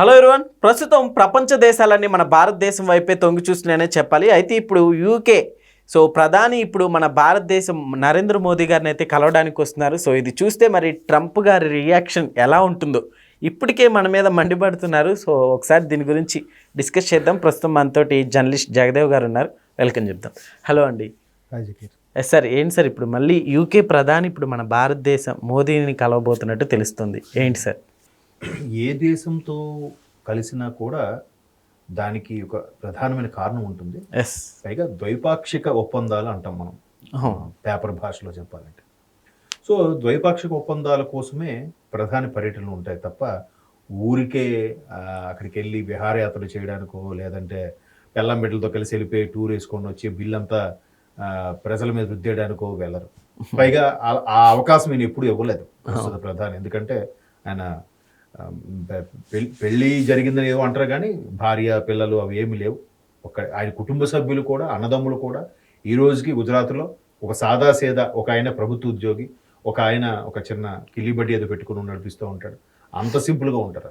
Hello everyone ప్రస్తుతం ప్రపంచ దేశాలన్నీ మన భారతదేశం వైపే తొంగి చూస్తున్నాయనే చెప్పాలి. అయితే ఇప్పుడు యూకే సో ప్రధాని ఇప్పుడు మన భారతదేశం నరేంద్ర మోదీ గారిని అయితే కలవడానికి వస్తున్నారు. సో ఇది చూస్తే మరి ట్రంప్ గారి రియాక్షన్ ఎలా ఉంటుందో ఇప్పటికే మన మీద మండిపడుతున్నారు. సో ఒకసారి దీని గురించి డిస్కస్ చేద్దాం. ప్రస్తుతం మనతోటి జర్నలిస్ట్ జగదేవ్ గారు ఉన్నారు. వెల్కమ్ చెప్దాం. హలో అండి. ఎస్ సార్ ఏంటి సార్ ఇప్పుడు మళ్ళీ యూకే ప్రధాని ఇప్పుడు మన భారతదేశం మోదీని కలవబోతున్నట్టు తెలుస్తుంది. ఏంటి సార్ ఏ దేశంతో కలిసినా కూడా దానికి ఒక ప్రధానమైన కారణం ఉంటుంది. ఎస్ పైగా ద్వైపాక్షిక ఒప్పందాలు అంటాం మనం. పేపర్ భాషలో చెప్పాలంటే. సో ద్వైపాక్షిక ఒప్పందాల కోసమే ప్రధాన పర్యటనలు ఉంటాయి తప్ప ఊరికే అక్కడికి వెళ్ళి విహారయాత్రలు చేయడానికో లేదంటే పెళ్ళం బిడ్డలతో కలిసి వెళ్ళిపోయి టూర్ వేసుకొని వచ్చి బిల్లంతా ప్రజల మీద రుద్దేయడానికో వెళ్ళరు. పైగా ఆ- అవకాశం ఈయన ఎప్పుడు ఇవ్వలేదు ప్రస్తుత ప్రధాని. ఎందుకంటే ఆయన పెళ్ళి జరిగిందని ఏదో అంటారు కానీ భార్య పిల్లలు అవి ఏమి లేవు. ఒక ఆయన కుటుంబ సభ్యులు కూడా అన్నదమ్ములు కూడా ఈ రోజుకి గుజరాత్లో ఒక సాదా సేదా ఒక ఆయన ప్రభుత్వ ఉద్యోగి ఒక ఆయన ఒక చిన్న కిల్లిబడ్డి ఏదో పెట్టుకుని నడిపిస్తూ ఉంటాడు. అంత సింపుల్గా ఉంటారు.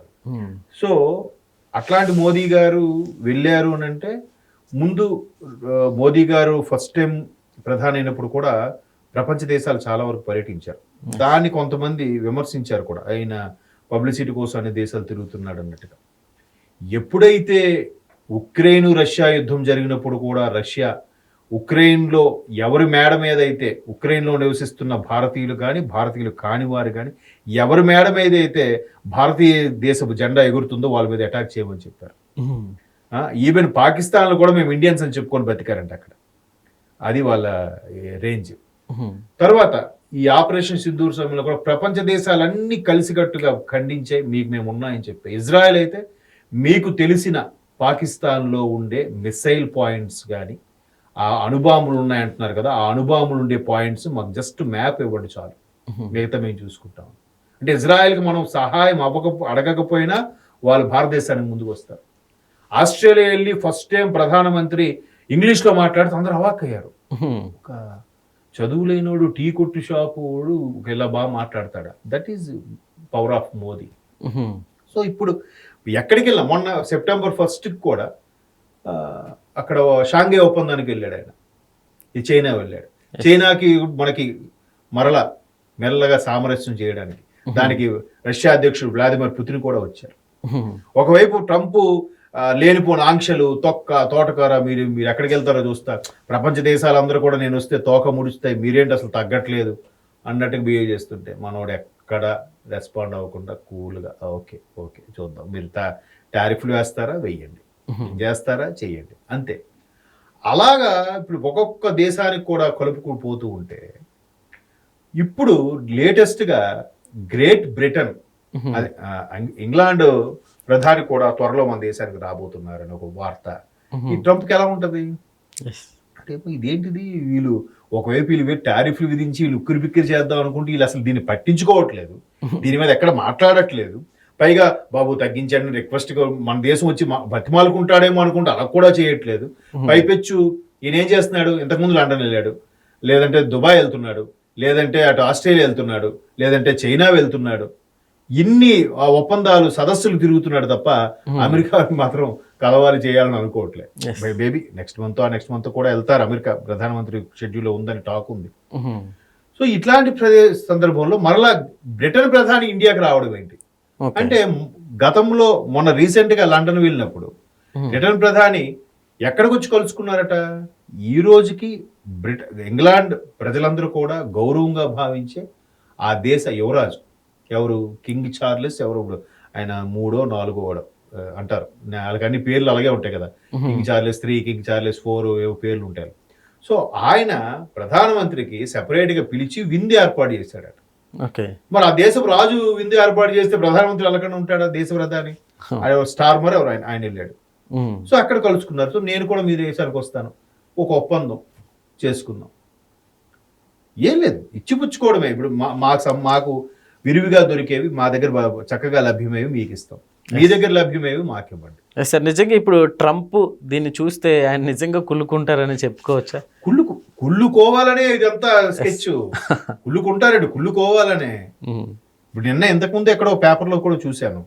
సో అట్లాంటి మోదీ గారు వెళ్ళారు అని అంటే ముందు మోదీ గారు ఫస్ట్ టైం ప్రధాని అయినప్పుడు కూడా ప్రపంచ దేశాలు చాలా వరకు పర్యటించారు. దాన్ని కొంతమంది విమర్శించారు కూడా. ఆయన పబ్లిసిటీ కోసం అనే దేశాలు తిరుగుతున్నాడు అన్నట్టుగా. ఎప్పుడైతే ఉక్రెయిన్ రష్యా యుద్ధం జరిగినప్పుడు కూడా రష్యా ఉక్రెయిన్లో ఎవరి మేడ మీద అయితే ఉక్రెయిన్లో నివసిస్తున్న భారతీయులు కానీ భారతీయులు కాని వారు కానీ ఎవరి మేడ మీద అయితే భారతీయ దేశపు జెండా ఎగురుతుందో వాళ్ళ మీద అటాక్ చేయమని చెప్పారు. ఈవెన్ పాకిస్తాన్లో కూడా మేము ఇండియన్స్ అని చెప్పుకొని బతికారంట అక్కడ. అది వాళ్ళ రేంజ్. తర్వాత ఈ ఆపరేషన్ సింధూర్ సమయంలో కూడా ప్రపంచ దేశాలన్నీ కలిసికట్టుగా ఖండించే మీకు మేము ఉన్నాయని చెప్పి ఇజ్రాయెల్ అయితే మీకు తెలిసిన పాకిస్తాన్లో ఉండే మిసైల్ పాయింట్స్ కానీ ఆ అణుబాంబులు ఉన్నాయంటున్నారు కదా ఆ అణుబాంబులు ఉండే పాయింట్స్ మాకు జస్ట్ మ్యాప్ ఇవ్వండి చాలు. మిగతా మేము చూసుకుంటాం. అంటే ఇజ్రాయెల్కి మనం సహాయం అవ్వక అడగకపోయినా వాళ్ళు భారతదేశానికి ముందుకు వస్తారు. ఆస్ట్రేలియా వెళ్ళి ఫస్ట్ టైం ప్రధానమంత్రి ఇంగ్లీష్లో మాట్లాడుతూ అందరూ అవాక్కయ్యారు. ఒక చదువు లేనోడు టీ కొట్టు షాపు వాడు ఇలా బాగా మాట్లాడతాడా? That is power of Modi so ఇప్పుడు ఎక్కడికి వెళ్ళాం? మొన్న సెప్టెంబర్ ఫస్ట్కి కూడా అక్కడ షాంఘై ఒప్పందానికి వెళ్ళాడు ఆయన. ఈ చైనా వెళ్ళాడు. చైనాకి మనకి మరలా మెల్లగా సామరస్యం చేయడానికి దానికి రష్యా అధ్యక్షుడు వ్లాదిమిర్ పుతిన్ కూడా వచ్చారు. ఒకవైపు ట్రంప్ లేనిపోని ఆంక్షలు తొక్క తోటకూర మీరు మీరు ఎక్కడికి వెళ్తారో చూస్తా. ప్రపంచ దేశాలందరూ కూడా నేను వస్తే తోక ముడుస్తాయి మీరేంటి అసలు తగ్గట్లేదు అన్నట్టుగా బిహేవ్ చేస్తుంటే మనోడు ఎక్కడ రెస్పాండ్ అవ్వకుండా కూల్గా ఓకే ఓకే చూద్దాం. మీరు టా టారిఫ్లు వేస్తారా? వెయ్యండి. చేస్తారా? చెయ్యండి. అంతే. అలాగా ఇప్పుడు ఒక్కొక్క దేశానికి కూడా కలుపుకుని పోతూ ఉంటే ఇప్పుడు లేటెస్ట్గా గ్రేట్ బ్రిటన్ అది ఇంగ్లాండ్ ప్రధాని కూడా త్వరలో మన దేశానికి రాబోతున్నారని ఒక వార్త. ఈ ట్రంప్కి ఎలా ఉంటది? అంటే ఇదేంటిది? వీళ్ళు ఒకవైపు వీళ్ళు టారిఫ్లు విధించి వీళ్ళు ఉక్కిరి బిక్కిరి చేద్దాం అనుకుంటే వీళ్ళు అసలు దీన్ని పట్టించుకోవట్లేదు. దీని మీద ఎక్కడ మాట్లాడట్లేదు. పైగా బాబు తగ్గించండి రిక్వెస్ట్ మన దేశం వచ్చి బతిమాలుకుంటాడేమో అనుకుంటే అలా కూడా చేయట్లేదు. పైపెచ్చు ఈయన ఏం చేస్తున్నాడు? ఇంతకుముందు లండన్ వెళ్ళాడు. లేదంటే దుబాయ్ వెళ్తున్నాడు. లేదంటే అటు ఆస్ట్రేలియా వెళ్తున్నాడు. లేదంటే చైనా వెళ్తున్నాడు. ఇన్ని ఆ ఒప్పందాలు సదస్సులు తిరుగుతున్నాడు తప్ప అమెరికా మాత్రం కలవాలి చేయాలని అనుకోవట్లేదు Yes. బేబీ నెక్స్ట్ మంత్ ఆ నెక్స్ట్ మంత్ కూడా వెళ్తారు. అమెరికా ప్రధానమంత్రి షెడ్యూల్లో ఉందని టాక్ ఉంది. సో ఇట్లాంటి ప్రదేశ సందర్భంలో మరలా బ్రిటన్ ప్రధాని ఇండియాకి రావడం ఏంటి? అంటే గతంలో మొన్న రీసెంట్గా లండన్ వెళ్ళినప్పుడు బ్రిటన్ ప్రధాని ఎక్కడికి వచ్చి కలుసుకున్నారట? ఈ రోజుకి బ్రిట ఇంగ్లాండ్ ప్రజలందరూ కూడా గౌరవంగా భావించే ఆ దేశ యువరాజు. ఎవరు? కింగ్ చార్లెస్ ఎవరు ఆయన మూడో నాలుగో వాడు అంటారు. వాళ్ళకి అన్ని పేర్లు అలాగే ఉంటాయి కదా. King Charles three king Charles four ఏవో పేర్లు ఉంటాయి. సో ఆయన ప్రధానమంత్రికి గా పిలిచి విందు ఏర్పాటు చేశాడట. ఓకే. మరి ఆ దేశపు రాజు విందు ఏర్పాటు చేస్తే ప్రధానమంత్రి వెళ్ళకుండా ఉంటాడా దేశ ప్రధాని? ఆయన స్టార్ మరి ఎవరు? ఆయన ఆయన వెళ్ళాడు. సో అక్కడ కలుసుకున్నారు. సో నేను కూడా మీ దేశానికి వస్తాను. ఒక ఒప్పందం చేసుకుందాం. ఏం లేదు. ఇచ్చిపుచ్చుకోవడమే. ఇప్పుడు మా మాకు మాకు విరివిగా దొరికేవి మా దగ్గర చక్కగా లభ్యమేవి మీకు ఇస్తాం మీ దగ్గర లభ్యమేవి మాకు ఇవ్వండి సార్ నిజంగా ఇప్పుడు ట్రంప్ దీన్ని చూస్తే ఆయన నిజంగా కుళ్ళుకుంటారని చెప్పుకోవచ్చా? కుళ్ళు కుళ్ళుకోవాలనే ఇదంతా స్కెచ్. కుళ్ళుకుంటారండి కుళ్ళుకోవాలనే. ఇప్పుడు నిన్న ఇంతకుముందు ఎక్కడో పేపర్లో కూడా చూశాను.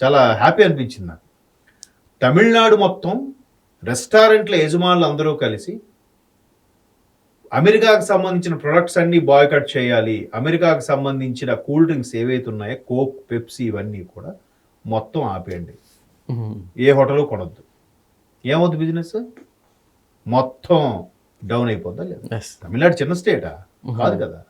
చాలా హ్యాపీ అనిపించింది నాకు. తమిళనాడు మొత్తం రెస్టారెంట్ల యజమానులు అందరూ కలిసి అమెరికాకు సంబంధించిన ప్రొడక్ట్స్ అన్ని బాయ్కట్ చేయాలి. అమెరికాకు సంబంధించిన కూల్ డ్రింక్స్ ఏవైతే ఉన్నాయో కోక్ పెప్సీ ఇవన్నీ కూడా మొత్తం ఆపేయండి. ఏ హోటల్ కొనొద్దు. ఏమవుద్ది బిజినెస్? మొత్తం డౌన్ అయిపోద్దా లేదా? తమిళనాడు చిన్న స్టేటా? కాదు కదా.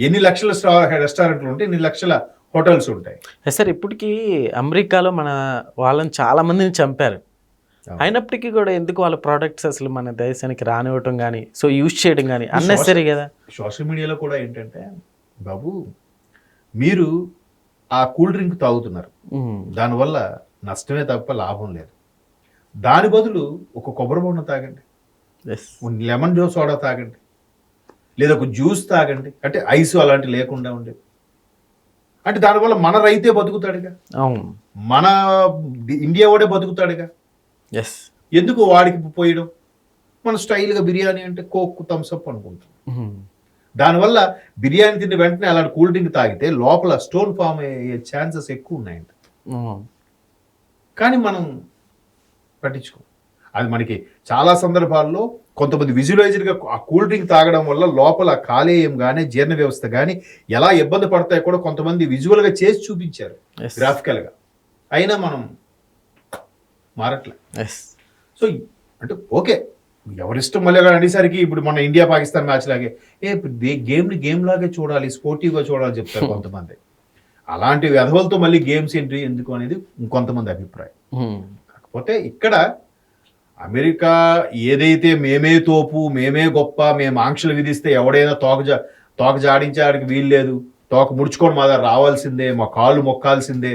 ఎన్ని లక్షల స్టా- రెస్టారెంట్లు ఉంటాయి ఎన్ని లక్షల హోటల్స్ ఉంటాయి? సార్ ఇప్పటికీ అమెరికాలో మన వాళ్ళని చాలా మందిని చంపారు. అయినప్పటికీ కూడా ఎందుకు వాళ్ళ ప్రోడక్ట్స్ అసలు మన దేశానికి రానివ్వటం కానీ సో యూజ్ చేయడం కానీ అన్నెసరీ కదా? సోషల్ మీడియాలో కూడా ఏంటంటే బాబు మీరు ఆ కూల్ డ్రింక్ తాగుతున్నారు. దానివల్ల నష్టమే తప్ప లాభం లేదు. దాని బదులు ఒక కొబ్బరి బొండం తాగండి. లెమన్ జ్యూస్ సోడా తాగండి. లేదా ఒక జ్యూస్ తాగండి. అంటే ఐస్ అలాంటి లేకుండా ఉండేది అంటే దానివల్ల మన రైతే బతుకుతాడుగా. మన ఇండియా వాడే బతుకుతాడుగా. ఎందుకు వాడికి పోయడం? మన స్టైల్గా బిర్యానీ అంటే కోక్ థమ్స్అప్ అనుకుంటాం. దానివల్ల బిర్యానీ తిన్న వెంటనే అలాంటి కూల్ డ్రింక్ తాగితే లోపల స్టోన్ ఫామ్ అయ్యే ఛాన్సెస్ ఎక్కువ ఉన్నాయంట. కానీ మనం పట్టించుకో. అది మనకి చాలా సందర్భాల్లో కొంతమంది విజువలైజర్గా ఆ కూల్ డ్రింక్ తాగడం వల్ల లోపల కాలేయం కానీ జీర్ణ వ్యవస్థ కానీ ఎలా ఇబ్బంది పడతాయో కూడా కొంతమంది విజువల్గా చేసి చూపించారు గ్రాఫికల్గా. అయినా మనం మారట్లే. ఎస్. సో అంటే ఓకే. ఎవరిష్టం మళ్ళీ అక్కడ అనేసరికి ఇప్పుడు మన ఇండియా పాకిస్తాన్ మ్యాచ్ లాగే ఏ గేమ్ని గేమ్ లాగే చూడాలి స్పోర్టివ్గా చూడాలి చెప్తారు కొంతమంది. అలాంటి వ్యధవలతో మళ్ళీ గేమ్స్ ఏంటి ఎందుకు అనేది ఇంకొంతమంది అభిప్రాయం. కాకపోతే ఇక్కడ అమెరికా ఏదైతే మేమే తోపు మేమే గొప్ప మేము ఆంక్షలు విధిస్తే ఎవడైనా తోక తోక జాడించడానికి వీలు లేదు. తోక ముడుచుకొని మా దగ్గర రావాల్సిందే మా కాళ్ళు మొక్కాల్సిందే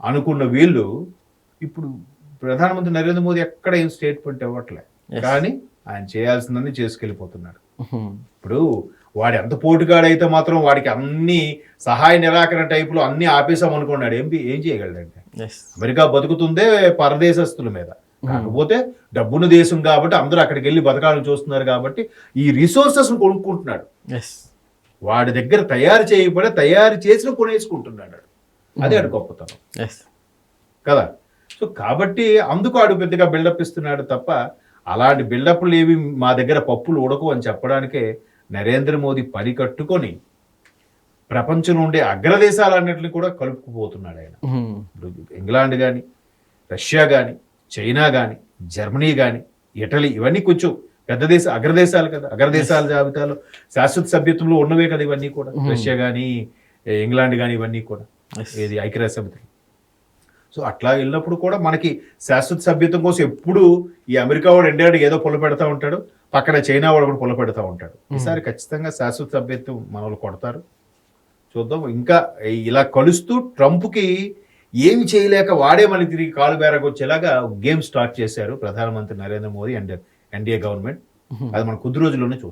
అనుకున్న వీళ్ళు ఇప్పుడు ప్రధానమంత్రి నరేంద్ర మోదీ ఎక్కడ ఏం స్టేట్మెంట్ ఇవ్వట్లే. కానీ ఆయన చేయాల్సిందని చేసుకెళ్ళిపోతున్నాడు. ఇప్పుడు వాడు ఎంత పోటుగాడైతే మాత్రం వాడికి అన్ని సహాయ నిరాకరణ టైపులో అన్ని ఆపేసాం అనుకున్నాడు. ఏం ఏం చేయగలడంటే అమెరికా బతుకుతుందే పరదేశస్తుల మీద. కాకపోతే డబ్బున్న దేశం కాబట్టి అందరూ అక్కడికి వెళ్ళి బతకాలని చూస్తున్నారు కాబట్టి ఈ రిసోర్సెస్ కొనుక్కుంటున్నాడు. వాడి దగ్గర తయారు చేయబడే తయారు చేసిన కొనేసుకుంటున్నాడు. అదే ఆడు గొప్పతనం. కదా? సో కాబట్టి అందుకు ఆడు పెద్దగా బిల్డప్ ఇస్తున్నాడు తప్ప అలాంటి బిల్డప్లు ఏవి మా దగ్గర పప్పులు ఉడకు అని చెప్పడానికే నరేంద్ర మోదీ పని కట్టుకొని ప్రపంచంలో ఉండే అగ్రదేశాలన్నింటినీ కూడా కలుపుకుపోతున్నాడు ఆయన. ఇప్పుడు ఇంగ్లాండ్ కానీ రష్యా కానీ చైనా కానీ జర్మనీ కానీ ఇటలీ ఇవన్నీ కొంచెం పెద్ద దేశ అగ్రదేశాలు కదా అగ్రదేశాల జాబితాలో శాశ్వత సభ్యత్వంలో ఉన్నవే కదా ఇవన్నీ కూడా. రష్యా కానీ ఇంగ్లాండ్ కానీ ఇవన్నీ కూడా. ఏది ఐక్యరాజ్య సమితి సో అట్లా వెళ్ళినప్పుడు కూడా మనకి శాశ్వత సభ్యత్వం కోసం ఎప్పుడు ఈ అమెరికా వాడు ఇండియాడు ఏదో పొల పెడతా ఉంటాడు పక్కన చైనా వాడు కూడా పొల పెడతా ఉంటాడు. ఈసారి ఖచ్చితంగా శాశ్వత సభ్యత్వం మన వాళ్ళు కొడతారు. చూద్దాం. ఇంకా ఇలా కలుస్తూ ట్రంప్కి ఏమి చేయలేక వాడే మళ్ళీ తిరిగి కాలు బేరగొచ్చేలాగా గేమ్ స్టార్ట్ చేశారు ప్రధానమంత్రి Narendra Modi and NDA government. అది మన కొద్ది రోజుల్లోనే చూస్తాం.